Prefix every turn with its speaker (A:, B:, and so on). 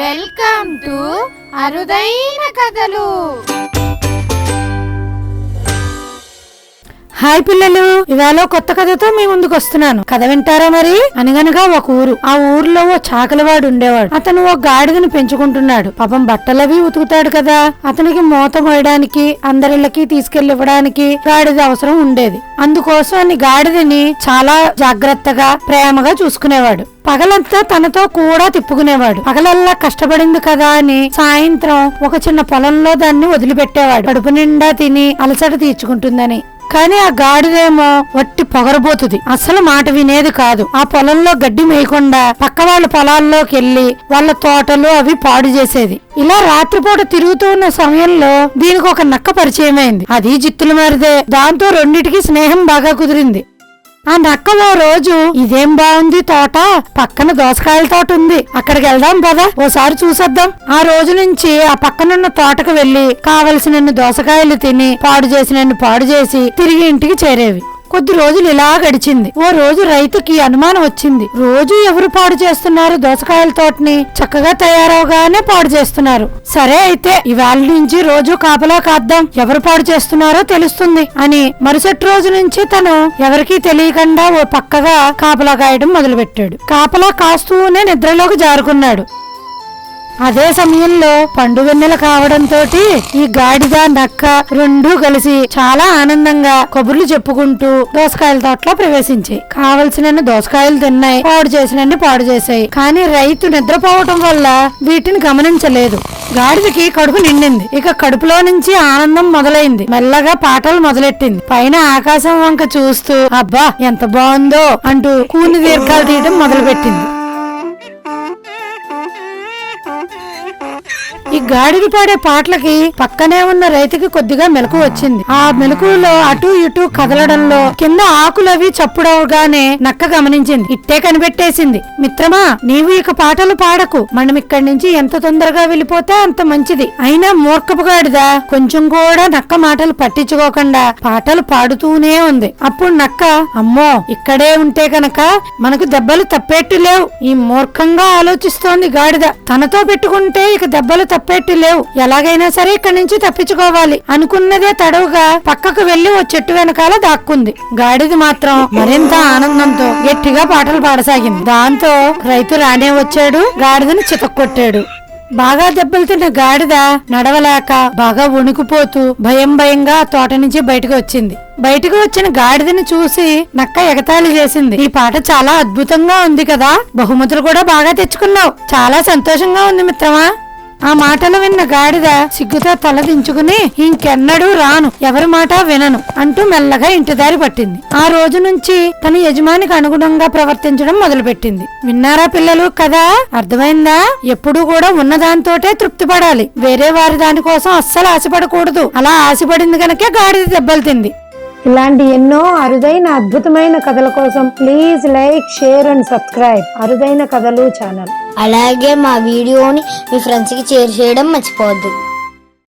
A: Welcome to అరుదైన కథలు.
B: Hi పిల్లలు ఇవాళ కొత్త కథతో మీ ముందుకు వస్తున్నాను. కథ వింటారా మరి? అనగనగా ఒక ఊరు. ఆ ఊర్లో ఓ చాకలివాడు ఉండేవాడు. అతను ఓ గాడిదని పెంచుకుంటున్నాడు. పాపం బట్టలవి ఉతుకుతాడు కదా. అతనికి మూత మోయడానికి అందరిళ్ళకి తీసుకెళ్ళివ్వడానికి గాడిద అవసరం ఉండేది. అందుకోసం అని గాడిదని చాలా జాగ్రత్తగా ప్రేమగా చూసుకునేవాడు. పగలంతా తనతో కూడా తిప్పుకునేవాడు. పగలల్లా కష్టపడింది కదా అని సాయంత్రం ఒక చిన్న పొలంలో దాన్ని వదిలిపెట్టేవాడు. కడుపు నిండా తిని అలసట తీర్చుకుంటుందని. కానీ ఆ గాడిదేమో వట్టి పొగరబోతుంది. అసలు మాట వినేది కాదు. ఆ పొలంలో గడ్డి మేయకుండా పక్క వాళ్ళ పొలాల్లోకి వెళ్ళి వాళ్ళ తోటలు అవి పాడు చేసేది. ఇలా రాత్రిపూట తిరుగుతూ ఉన్న సమయంలో దీనికి ఒక నక్క పరిచయమైంది. అది జిత్తులు మారిదే. దాంతో రెండిటికి స్నేహం బాగా కుదిరింది. ఆ నక్క ఓ రోజు ఇదేం బాగుంది తోట? పక్కన దోసకాయల తోట ఉంది. అక్కడికి వెళ్దాం పదా. ఓసారి చూసేద్దాం. ఆ రోజు నుంచి ఆ పక్కనున్న తోటకు వెళ్ళి కావలసినన్ని దోసకాయలు తిని పాడు చేసినన్ని పాడు చేసి తిరిగి ఇంటికి చేరేవి. కొద్ది రోజులు ఇలా గడిచింది. ఓ రోజు రైతుకి అనుమానం వచ్చింది. రోజు ఎవరు పాడు చేస్తున్నారు దోసకాయల తోటని? చక్కగా తయారవగానే పాడు చేస్తున్నారు. సరే అయితే ఇవాళ నుంచి రోజు కాపలా కాద్దాం. ఎవరు పాడు చేస్తున్నారో తెలుస్తుంది. అని మరుసటి రోజు నుంచి తను ఎవరికీ తెలియకుండా ఓ పక్కగా కాపలా కాయడం మొదలుపెట్టాడు. కాపలా కాస్తూనే నిద్రలోకి జారుకున్నాడు. అదే సమయంలో పండు వెన్నెల కావడంతో ఈ గాడిద నక్క రెండూ కలిసి చాలా ఆనందంగా కబుర్లు చెప్పుకుంటూ దోసకాయల తోటలో ప్రవేశించాయి. కావలసిన దోసకాయలు తిన్నాయి పాడు చేసినన్ని పాడు చేశాయి. కానీ రైతు నిద్రపోవటం వల్ల వీటిని గమనించలేదు. గాడిదకి కడుపు నిండింది. ఇక కడుపులో నుంచి ఆనందం మొదలైంది. మెల్లగా పాటలు మొదలెట్టింది. పైన ఆకాశం వంక చూస్తూ అబ్బా ఎంత బాగుందో అంటూ కూని దీర్ఘాలు తీయడం మొదలుపెట్టింది. ఈ గాడికి పాడే పాటలకి పక్కనే ఉన్న రైతుకి కొద్దిగా మెలకు వచ్చింది. ఆ మెలకులో అటు ఇటు కదలడంలో కింద ఆకులవి చప్పుడవగానే నక్క గమనించింది. ఇట్టే కనిపెట్టేసింది. మిత్రమా నీవు ఇక పాటలు పాడకు. మనం ఇక్కడి నుంచి ఎంత తొందరగా వెళ్ళిపోతే అంత మంచిది. అయినా మూర్ఖపు గాడిద కొంచెం కూడా నక్క మాటలు పట్టించుకోకుండా పాటలు పాడుతూనే ఉంది. అప్పుడు నక్క అమ్మో ఇక్కడే ఉంటే కనుక మనకు దెబ్బలు తప్పేట్టు లేవు. ఈ మూర్ఖంగా ఆలోచిస్తోంది గాడిద. తనతో పెట్టుకుంటే ఇక దెబ్బలు తప్పేట్టు లేవు. ఎలాగైనా సరే ఇక్కడి నుంచి తప్పించుకోవాలి. అనుకున్నదే తడవుగా పక్కకు వెళ్ళి ఓ చెట్టు వెనకాల దాక్కుంది. గాడిద మాత్రం మరింత ఆనందంతో గట్టిగా పాటలు పాడసాగింది. దాంతో రైతు రానే వచ్చాడు గాడిదను చితక్కొట్టాడు. బాగా దెబ్బలు తిన్న గాడిద నడవలేక బాగా వణుకుపోతూ భయం భయంగా తోట నుంచి బయటకు వచ్చింది. బయటకు వచ్చిన గాడిదని చూసి నక్క ఎగతాళి చేసింది. ఈ పాట చాలా అద్భుతంగా ఉంది కదా. బహుమతులు కూడా బాగా తెచ్చుకున్నావు. చాలా సంతోషంగా ఉంది మిత్రమా? ఆ మాటలు విన్న గాడిద సిగ్గుతో తలదించుకుని ఇంకెన్నడూ రాను ఎవరి మాట వినను అంటూ మెల్లగా ఇంటిదారి పట్టింది. ఆ రోజు నుంచి తన యజమానికి అనుగుణంగా ప్రవర్తించడం మొదలుపెట్టింది. విన్నారా పిల్లలు కదా? అర్థమైందా? ఎప్పుడూ కూడా ఉన్న దానితోటే తృప్తి పడాలి వేరే వారి దానికోసం అస్సలు ఆశపడకూడదు. అలా ఆశపడింది గనకే గాడిద దెబ్బలు తింది. ఇలాంటి ఎన్నో అరుదైన అద్భుతమైన కథల కోసం please like share and subscribe. అరుదైన కథలు ఛానల్.
C: అలాగే మా వీడియోని మీ ఫ్రెండ్స్కి షేర్ చేయడం మర్చిపోవద్దు.